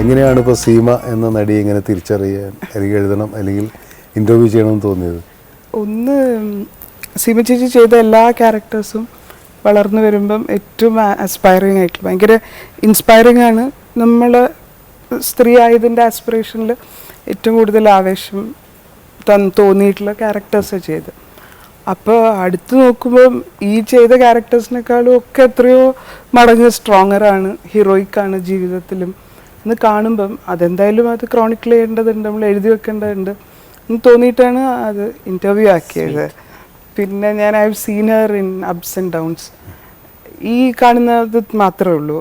എങ്ങനെയാണ് ഇപ്പോൾ സീമ എന്ന നടി ഇങ്ങനെ തിരിച്ചറിയാൻ അല്ലെങ്കിൽ എഴുതണം അല്ലെങ്കിൽ ഇന്റർവ്യൂ ചെയ്യണമെന്ന് തോന്നിയത്? ഒന്ന് സീമ ചേച്ചി ചെയ്ത എല്ലാ ക്യാരക്ടേഴ്സും വളർന്നു വരുമ്പം ഏറ്റവും അസ്പയറിങ് ആയിട്ട് ഭയങ്കര ഇൻസ്പയറിങ് ആണ്. നമ്മൾ സ്ത്രീ ആയതിന്റെ ആസ്പിറേഷനിൽ ഏറ്റവും കൂടുതൽ ആവേശം തൻ തോന്നിയിട്ടുള്ള ക്യാരക്ടേഴ്സ് ചെയ്ത് അപ്പോൾ അടുത്ത് നോക്കുമ്പോൾ ഈ ചെയ്ത ക്യാരക്ടേഴ്സിനേക്കാളും ഒക്കെ എത്രയോ മടങ്ങ് സ്ട്രോങ്ങറാണ് ഹീറോയിക്കാണ് ജീവിതത്തിലും. എന്ന് കാണുമ്പം അതെന്തായാലും അത് ക്രോണിക്കിൾ ചെയ്യേണ്ടതുണ്ട് നമ്മൾ എഴുതി വെക്കേണ്ടതുണ്ട് എന്ന് തോന്നിയിട്ടാണ് അത് ഇന്റർവ്യൂ ആക്കിയത്. പിന്നെ ഞാൻ I have seen her in ups and downs ഈ കാണുന്നത് മാത്രമേ ഉള്ളൂ.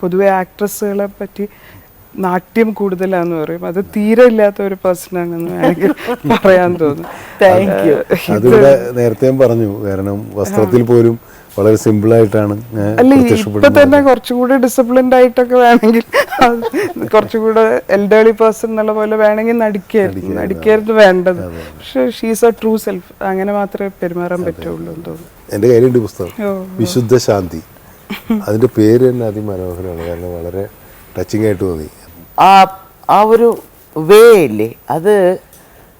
പൊതുവെ ആക്ട്രസ്സുകളെ പറ്റി നാട്യം കൂടുതലാന്ന് പറയും. അത് തീരെ ഇല്ലാത്ത ഒരു പേഴ്സൺ ആണെന്ന് വേണമെങ്കിൽ പറയാൻ തോന്നുന്നു. അതിവിടെ നേരത്തെ ഞാൻ പറഞ്ഞു കാരണം വസ്ത്രത്തിൽ പോലും വളരെ സിമ്പിൾ ആയിട്ടാണ് അല്ല ഇപ്പൊ തന്നെ കുറച്ചുകൂടെ ഡിസിപ്ലിൻഡ് ആയിട്ടൊക്കെ വേണമെങ്കിൽ കുറച്ചുകൂടെ എൽഡേർലി പേഴ്സൺ എന്നുള്ള പോലെ വേണമെങ്കിൽ നടിക്കായിരുന്നു നടിക്കായിരുന്നു വേണ്ടത്. പക്ഷെ ഷീസ് എ ട്രൂ സെൽഫ് അങ്ങനെ മാത്രമേ പെരുമാറാൻ പറ്റുള്ളൂ എന്ന് തോന്നുന്നു. എന്റെ കയ്യിലുണ്ട് പുസ്തകം. വിശുദ്ധ ശാന്തി അതിന്റെ പേര് തന്നെ അതിമനോഹരമാണ്. കാരണം വളരെ ടച്ചിങ് ആയിട്ട് തോന്നി. ആ ആ ഒരു വേ ഇല്ലേ അത്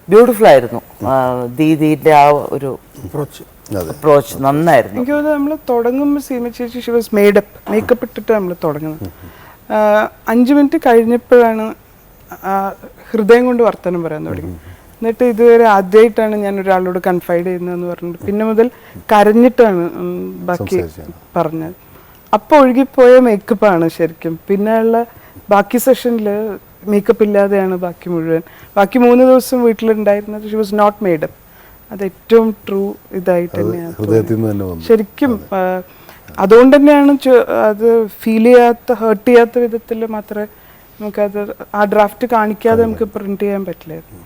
ബ്യൂട്ടിഫുൾ ആയിരുന്നു. ദീദിന്റെ ആ ഒരു അപ്രോച്ച് അപ്രോച്ച് നന്നായിരുന്നു. എനിക്ക് തോന്നുന്നു നമ്മൾ തുടങ്ങുമ്പോൾ സീമ ചേച്ചി ഷി വാസ് മേഡപ്പ് മേക്കപ്പ് ഇട്ടിട്ട് നമ്മൾ തുടങ്ങുന്നത്. അഞ്ച് മിനിറ്റ് കഴിഞ്ഞപ്പോഴാണ് ഹൃദയം കൊണ്ട് വർത്തനം പറയാൻ തുടങ്ങി. എന്നിട്ട് ഇതുവരെ ആദ്യമായിട്ടാണ് ഞാൻ ഒരാളോട് കൺഫൈഡ് ചെയ്യുന്നതെന്ന് പറഞ്ഞിട്ട് പിന്നെ മുതൽ കരഞ്ഞിട്ടാണ് ബാക്കി. പറഞ്ഞത്. അപ്പോൾ ഒഴുകിപ്പോയ മേക്കപ്പാണ് ശരിക്കും. പിന്നെയുള്ള ബാക്കി സെഷനിൽ മേക്കപ്പ് ഇല്ലാതെയാണ് ബാക്കി മുഴുവൻ. ബാക്കി മൂന്ന് ദിവസം വീട്ടിലുണ്ടായിരുന്നത് she was not made up അത് ഏറ്റവും ട്രൂ ഇതായിട്ട് തന്നെയാണ് ശരിക്കും അതുകൊണ്ട് തന്നെയാണ് അത് ഫീൽ ചെയ്യാത്ത ഹേർട്ട് ചെയ്യാത്ത വിധത്തിൽ മാത്രമേ നമുക്കത് ആ ഡ്രാഫ്റ്റ് കാണിക്കാതെ നമുക്ക് പ്രിന്റ് ചെയ്യാൻ പറ്റില്ലായിരുന്നു.